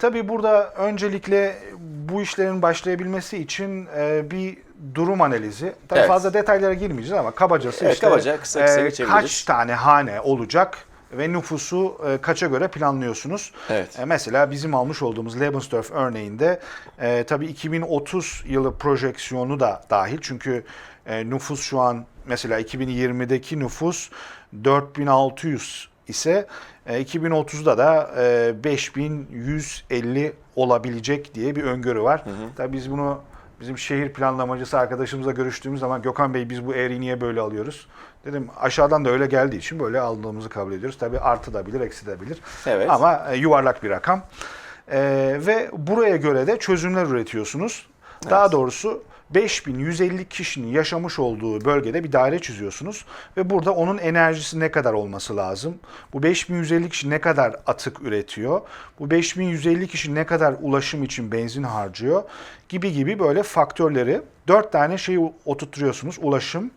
Tabii burada öncelikle bu işlerin başlayabilmesi için e, bir durum analizi. Tabii Evet. fazla detaylara girmeyeceğiz ama kabacası Evet, işte kabaca kısa kısa e, geçebiliriz. kaç tane hane olacak ve nüfusu e, kaça göre planlıyorsunuz? Evet. E, mesela bizim almış olduğumuz Lebensdorf örneğinde e, tabii 2030 yılı projeksiyonu da dahil. Çünkü e, nüfus şu an mesela 2020'deki nüfus 4600 ise e, 2030'da da e, 5150 olabilecek diye bir öngörü var. Tabii biz bunu bizim şehir planlamacısı arkadaşımızla görüştüğümüz zaman Gökhan Bey biz bu eğriyi niye böyle alıyoruz? Dedim aşağıdan da öyle geldiği için böyle aldığımızı kabul ediyoruz. Tabii artı da bilir, eksi de bilir. Evet. Ama e, yuvarlak bir rakam. E, ve buraya göre de çözümler üretiyorsunuz. Daha doğrusu 5150 kişinin yaşamış olduğu bölgede bir daire çiziyorsunuz ve burada onun enerjisi ne kadar olması lazım? Bu 5150 kişi ne kadar atık üretiyor? Bu 5150 kişi ne kadar ulaşım için benzin harcıyor? Gibi gibi böyle faktörleri dört tane şeyi oturtuyorsunuz. Ulaşım,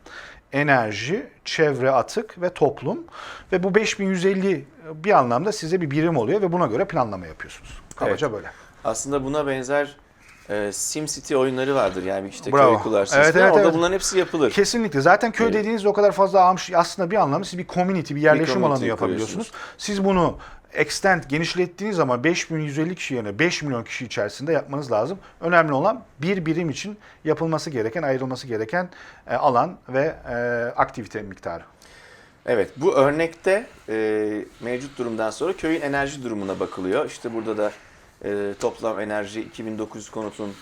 enerji, çevre atık ve toplum. Ve bu 5150 bir anlamda size bir birim oluyor ve buna göre planlama yapıyorsunuz. Kabaca böyle. Aslında buna benzer e, SimCity oyunları vardır yani işte Bravo. köy kurarsınız. Evet, falan. evet, Orada evet. bunların hepsi yapılır. Kesinlikle. Zaten köy Evet. dediğinizde o kadar fazla almış aslında bir anlamda siz bir community, bir yerleşim community alanı yapabiliyorsunuz. Siz bunu extend, genişlettiğiniz zaman 5150 kişi yerine 5 milyon kişi içerisinde yapmanız lazım. Önemli olan bir birim için yapılması gereken, ayrılması gereken e, alan ve e, aktivite miktarı. Evet bu örnekte e, mevcut durumdan sonra köyün enerji durumuna bakılıyor. İşte burada da e, toplam enerji 2900 konutun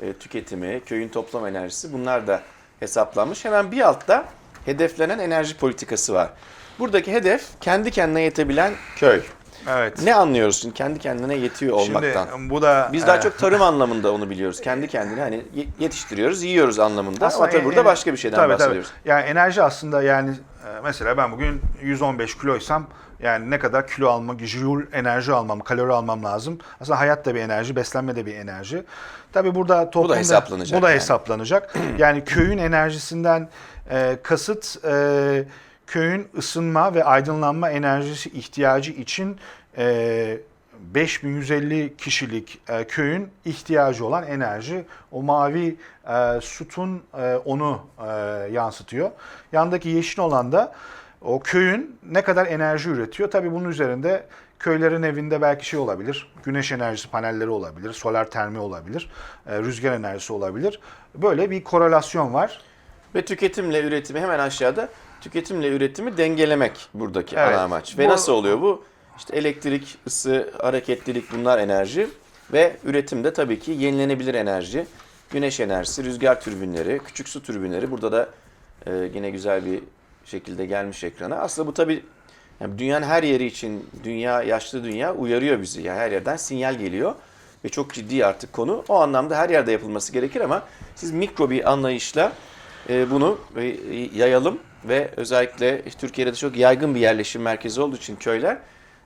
e, tüketimi, köyün toplam enerjisi bunlar da hesaplanmış. Hemen bir altta hedeflenen enerji politikası var. Buradaki hedef kendi kendine yetebilen köy. Evet. Ne anlıyoruz şimdi kendi kendine yetiyor olmaktan? Şimdi bu da Biz daha e, çok tarım anlamında onu biliyoruz. Kendi kendine hani ye- yetiştiriyoruz, yiyoruz anlamında. Aslında Ama tabii en- burada en- başka bir şeyden tabii, tabii. bahsediyoruz. Yani enerji aslında yani e, mesela ben bugün 115 kiloysam yani ne kadar kilo almak, joule enerji almam, kalori almam lazım. Aslında hayat da bir enerji, beslenme de bir enerji. Tabii burada toplumda hesaplanacak Bu da yani. hesaplanacak. yani köyün enerjisinden e, kasıt e, köyün ısınma ve aydınlanma enerjisi ihtiyacı için e, 5150 kişilik e, köyün ihtiyacı olan enerji. O mavi e, sütun e, onu e, yansıtıyor. Yandaki yeşil olan da o köyün ne kadar enerji üretiyor. Tabii bunun üzerinde köylerin evinde belki şey olabilir. Güneş enerjisi panelleri olabilir, solar termi olabilir, e, rüzgar enerjisi olabilir. Böyle bir korelasyon var. Ve tüketimle üretimi hemen aşağıda tüketimle üretimi dengelemek buradaki Evet. ana amaç. Ve Bu- nasıl oluyor bu? İşte elektrik, ısı, hareketlilik bunlar enerji ve üretimde tabii ki yenilenebilir enerji. Güneş enerjisi, rüzgar türbinleri, küçük su türbinleri. Burada da e, yine güzel bir şekilde gelmiş ekrana. Aslında bu tabii yani dünyanın her yeri için dünya, yaşlı dünya uyarıyor bizi. Yani her yerden sinyal geliyor ve çok ciddi artık konu. O anlamda her yerde yapılması gerekir ama siz mikro bir anlayışla e, bunu e, yayalım ve özellikle Türkiye'de de çok yaygın bir yerleşim merkezi olduğu için köyler e,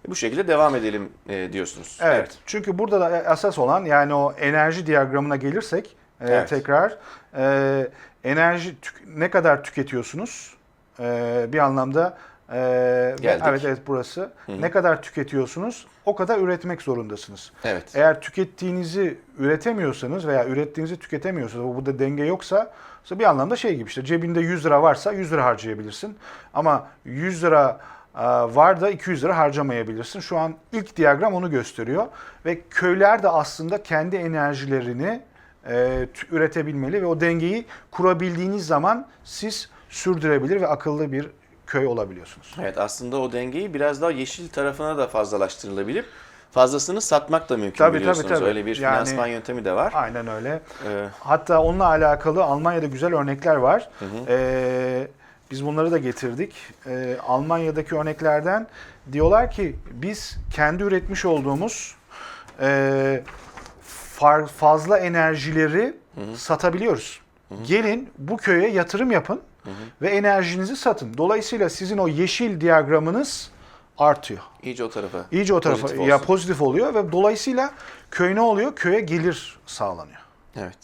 bu şekilde devam edelim e, diyorsunuz. Evet. Çünkü burada da esas olan yani o enerji diyagramına gelirsek e, Evet. tekrar e, enerji ne kadar tüketiyorsunuz E, bir anlamda e, Geldik. evet evet burası ne kadar tüketiyorsunuz o kadar üretmek zorundasınız. Evet. Eğer tükettiğinizi üretemiyorsanız veya ürettiğinizi tüketemiyorsanız bu burada denge yoksa bir anlamda şey gibi işte cebinde 100 lira varsa 100 lira harcayabilirsin. Ama 100 lira e, var da 200 lira harcamayabilirsin. Şu an ilk diyagram onu gösteriyor ve köyler de aslında kendi enerjilerini e, üretebilmeli ve o dengeyi kurabildiğiniz zaman siz sürdürebilir ve akıllı bir köy olabiliyorsunuz. Evet aslında o dengeyi biraz daha yeşil tarafına da fazlalaştırılabilir. Fazlasını satmak da mümkün Tabii, tabii, biliyorsunuz. tabii. Öyle bir Yani- finansman yöntemi de var. Aynen öyle. Ee, Hatta onunla alakalı Almanya'da güzel örnekler var. Ee, biz bunları da getirdik. Ee, Almanya'daki örneklerden diyorlar ki biz kendi üretmiş olduğumuz e, far- fazla enerjileri satabiliyoruz. Gelin bu köye yatırım yapın ve enerjinizi satın. Dolayısıyla sizin o yeşil diyagramınız artıyor. iyice o tarafa. İyice o tarafa Pozitif ya olsun. pozitif oluyor ve dolayısıyla köy ne oluyor? Köye gelir sağlanıyor. Evet.